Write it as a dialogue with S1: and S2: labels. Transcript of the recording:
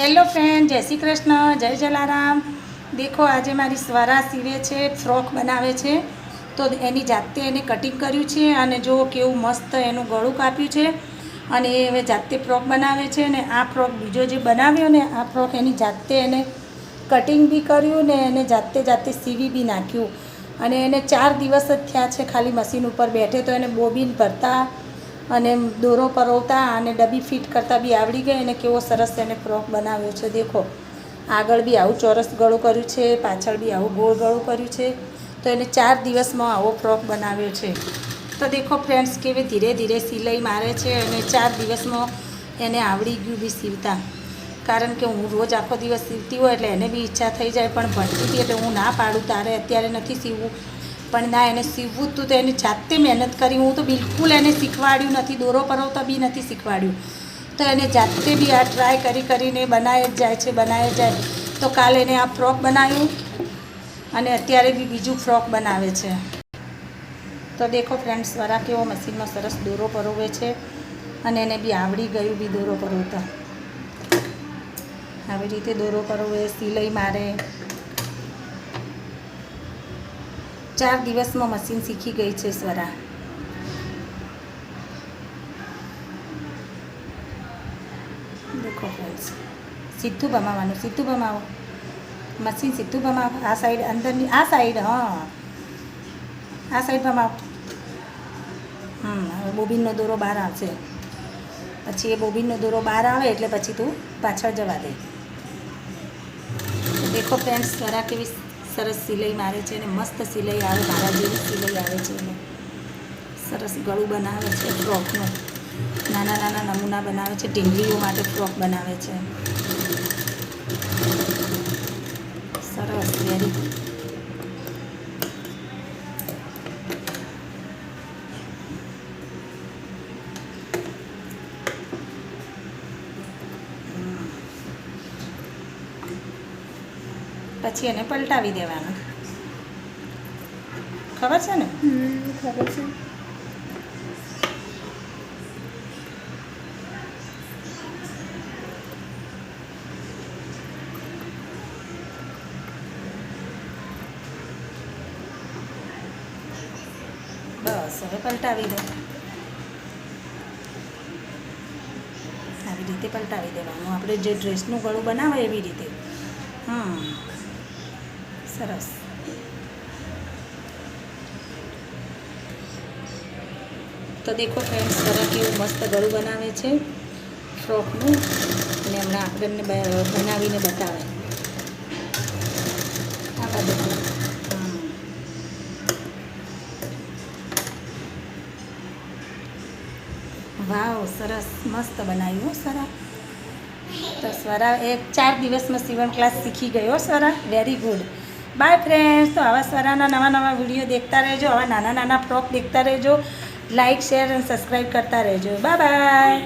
S1: Hello friend, જય શ્રી કૃષ્ણ, જય જલારામ. દેખો, આજે મારી સ્વરા સીવે છે, ફ્રોક બનાવે છે. તો એની જાતે એને કટિંગ કર્યું છે અને જો કેવું મસ્ત એનું ગળું કાપ્યું છે અને એ હવે જાતે ફ્રોક બનાવે છે અને આ ફ્રોક બીજો જે બનાવ્યો ને, આ ફ્રોક એની જાતે એને કટિંગ બી કર્યું ને એને જાતે જાતે સીવી બી નાખ્યું. અને એને ચાર દિવસ જ થયા છે ખાલી મશીન ઉપર બેઠે તો એને બોબીન ભરતા અને દોરો પરોવતા અને ડબ્બી ફિટ કરતાં બી આવડી ગઈ અને કેવો સરસ એને ફ્રોક બનાવ્યો છે. દેખો, આગળ બી આવું ચોરસ ગળું કર્યું છે, પાછળ બી આવું ગોળ ગળું કર્યું છે. તો એને ચાર દિવસમાં આવો ફ્રોક બનાવ્યો છે. તો દેખો ફ્રેન્ડ્સ, કેવી ધીરે ધીરે સિલાઈ મારે છે અને ચાર દિવસમાં એને આવડી ગયું બી સીવતા. કારણ કે હું રોજ આખો દિવસ સીવતી હોય એટલે એને બી ઈચ્છા થઈ જાય, પણ ભણતી હતી એટલે હું ના પાડું. તારે અત્યારે નથી સીવવું. પણ ના, એને સીવવું જ તું એની જાતે મહેનત કરી. હું તો બિલકુલ એને શીખવાડ્યું નથી. દોરો પરોવતા બી નથી શીખવાડ્યું. તો એને જાતે બી આ ટ્રાય કરી કરીને બનાવી જ જાય છે બનાવી જાય. તો કાલે એને આ ફ્રોક બનાવ્યું અને અત્યારે બી બીજું ફ્રોક બનાવે છે. તો દેખો ફ્રેન્ડ્સ વાળા કેવો મશીનમાં સરસ દોરો પરોવે છે અને એને બી આવડી ગયું બી દોરો પરોવતા. આવી રીતે દોરો પરોવે, સિલાઈ મારે ચાર દિવસમાં મશીન શીખી ગઈ છે સ્વરા. દેખો ફ્રેન્ડ્સ સીધું ભમાવાનું, સીધું ભમાવો. મશીન સીધું ભમાવો. આ સાઈડ અંદરની, આ સાઈડ હા. આ સાઈડ ભમાવો. હમ બોબીનનો દોરો બહાર આવશે. પછી એ બોબીનનો દોરો બહાર આવે એટલે પછી તું પાછળ જવા દે. દેખો ફ્રેન્ડ્સ સ્વરા કેવી સરસ સિલાઈ મારે છે અને મસ્ત સિલાઈ આવે, મારા જેવી સિલાઈ આવે છે એને. સરસ ગળું બનાવે છે ફ્રોકનું. નાના નાના નમૂના બનાવે છે, ઢીંગલીઓ માટે ફ્રોક બનાવે છે સરસ વેરી પછી એને પલટાવી દેવાનું. ખબર છે ને?
S2: ખબર છે.
S1: બસ હવે પલટાવી દો. આવી રીતે પલટાવી દેવાનું. આપણે જે ડ્રેસનું ગળું બનાવે એવી રીતે. હમ. સરસ. તો દેખો ફ્રેન્ડ્સ સરસ કેવું મસ્ત ગળું બનાવે છે ફ્રોકનું અને હમણાં આપણને બનાવીને બતાવે. આ બધું વાવ, સરસ, મસ્ત બનાવ્યું હો સ્વરા તો સ્વરા એક ચાર દિવસમાં સીવણ ક્લાસ શીખી ગયો સરા. વેરી ગુડ બાય ફ્રેન્ડ્સ તો આવા સારાના નવા નવા વીડિયો દેખતા રહેજો, આવા નાના નાના ફ્રોક દેખતા રહેજો. લાઇક શેર અને સબસ્ક્રાઈબ કરતા રહેજો. Bye bye